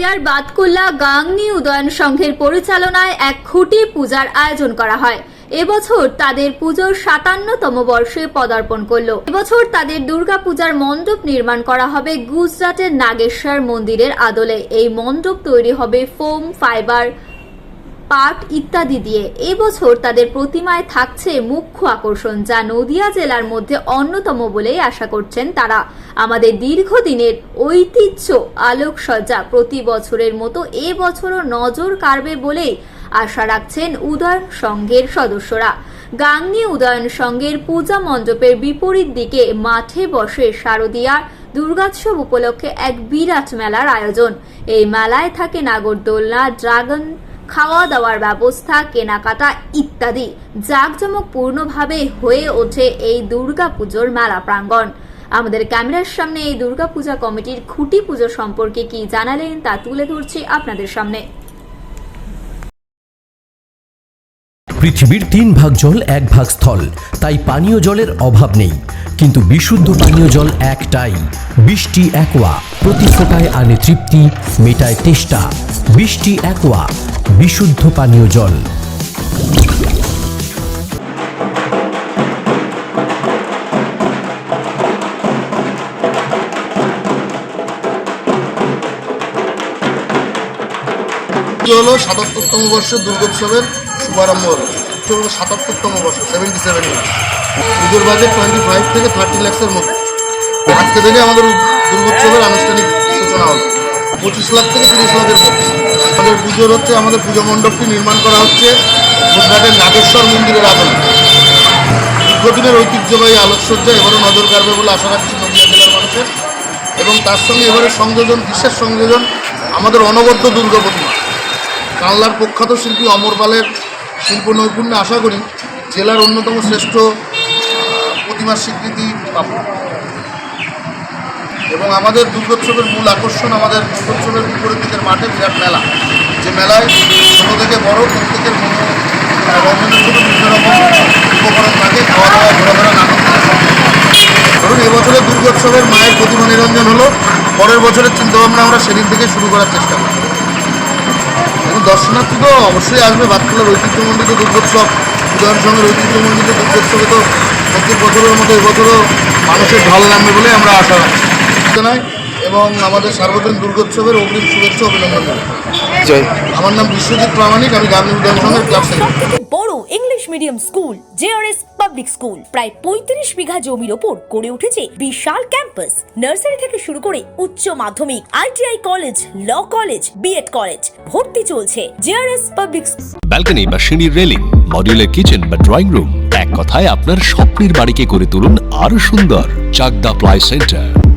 নদিয়ার বাতকুল্লা গাংনি উদয়ন সংঘের পরিচালনায় এক খুঁটি পূজার আয়োজন করা হয়। এবছর তাদের পুজোর সাতান্নতম বর্ষে পদার্পণ করল। এবছর তাদের দুর্গা পূজার মণ্ডপ নির্মাণ করা হবে গুজরাটের নাগেশ্বর মন্দিরের আদলে। এই মণ্ডপ তৈরি হবে ফোম, ফাইবার পাট ইত্যাদি দিয়ে। এবছর তাদের প্রতিমায় থাকছে মুখ্য আকর্ষণ, যা নদিয়া জেলার মধ্যে অন্যতম বলেই আশা করছেন তারা। আমাদের দীর্ঘদিনের ঐতিহ্য আলোকসজ্জা প্রতি বছরের মতো এবছরও নজর কাড়বে বলেই আশা রাখছেন উদয়ন সংঘের সদস্যরা। গাংনী উদয়ন সংঘের পূজা মণ্ডপের বিপরীত দিকে মাঠে বসে শারদীয়ার দুর্গোৎসব উপলক্ষে এক বিরাট মেলার আয়োজন। এই মেলায় থাকে নাগরদোলনা, ড্রাগন খাওয়া দাওয়ার ব্যবস্থা, কেনাকাটা ইত্যাদি জাঁকজমকপূর্ণভাবে হয়ে ওঠে এই দুর্গাপুজোর মেলা প্রাঙ্গণ। আমাদের ক্যামেরার সামনে এই দুর্গাপূজা কমিটির খুঁটি পুজো সম্পর্কে কি জানালেন তা তুলে ধরছি আপনাদের সামনে। পৃথিবীর তিন ভাগ জল, এক ভাগ স্থল। তাই পানীয় জলের অভাব নেই। কিন্তু বিশুদ্ধ পানীয় জল একটাই। বৃষ্টি একোয়া। প্রতি ফোটায় আনে তৃপ্তি, মেটায় তেষ্টা। বৃষ্টি একোয়া। বিশুদ্ধ পানীয় জল। হলো সাতাত্তরতম বর্ষের দুর্গোৎসবের শুভারম্ভ হলো। হলো সাতাত্তরতম বর্ষ সেভেন্টি সেভেন পুজোর বাজেট টোয়েন্টি ফাইভ থেকে থার্টি ল্যাক্সের মধ্যে। আজকে থেকে আমাদের দুর্গোৎসবের আনুষ্ঠানিক সূচনা হলো। পঁচিশ লাখ থেকে তিরিশ লাখের মধ্যে। আমাদের পুজোর হচ্ছে, আমাদের পুজো মণ্ডপটি নির্মাণ করা হচ্ছে গুজরাটের নাগেশ্বর মন্দিরের আদলে দীর্ঘদিনের ঐতিহ্যবাহী আলোকসজ্জা এবারও নজর কাড়বে বলে আশা রাখছি নদীয়া জেলার মানুষের। এবং তার সঙ্গে এবারে সংযোজন, বিশেষ সংযোজন আমাদের অনবদ্য দুর্গা প্রতিমা কানলার প্রখ্যাত শিল্পী অমর পালের শিল্প নৈপুণ্যে আশা করি জেলার অন্যতম শ্রেষ্ঠ প্রতিমার স্বীকৃতি পাব। এবং আমাদের দুর্গোৎসবের মূল আকর্ষণ আমাদের দুর্গোৎসবের বিপরীত দিকের মাঠে বিরাট মেলা। যে মেলায় ছোটো থেকে বড় প্রত্যেকের মনো বিভিন্ন রকম উপকরণ থাকে খাওয়া দাওয়া ঘোরাফেরা ধরনের ধরুন এবছরের দুর্গোৎসবের মায়ের প্রতিমা নিরঞ্জন হলো, পরের বছরের চিন্তাভাবনা আমরা সেদিন থেকে শুরু করার চেষ্টা করি এবং দর্শনার্থী তো অবশ্যই আসবে বাতকুলার ঐতিহ্যমণ্ডিত দুর্গোৎসব উদয়ন সঙ্গের ঐতিহ্যমণ্ডিত দুর্গোৎসবে তো প্রত্যেক বছরের মতো এবছরও মানুষের ঢল নামবে বলে আমরা আশা রাখছি। জানাই এবং আমাদের সার্বজনীন দুর্গোৎসবের অগ্রিম শুভেচ্ছা অভিনন্দন জানাই। আমার নাম বিশ্বজিৎ প্রামাণিক আমি গ্রামীণ উদয়ন ক্লাব সেক্রেটারি। বড় English medium school JRS public school প্রায় পঁয়ত্রিশ বিঘা জমির ওপর গড়ে উঠেছে বিশাল ক্যাম্পাস নার্সারি থেকে শুরু করে উচ্চ মাধ্যমিক ITI college law college BEd college ভর্তি চলছে জেআরএস পাবলিক ব্যালকনি বা সিঁড়ির রেলিং মডিউলার কিচেন বা ড্রয়িং রুম এক কথায় আপনার স্বপ্নের বাড়িকে করে তুলুন আরও সুন্দর Chakdah ply centre.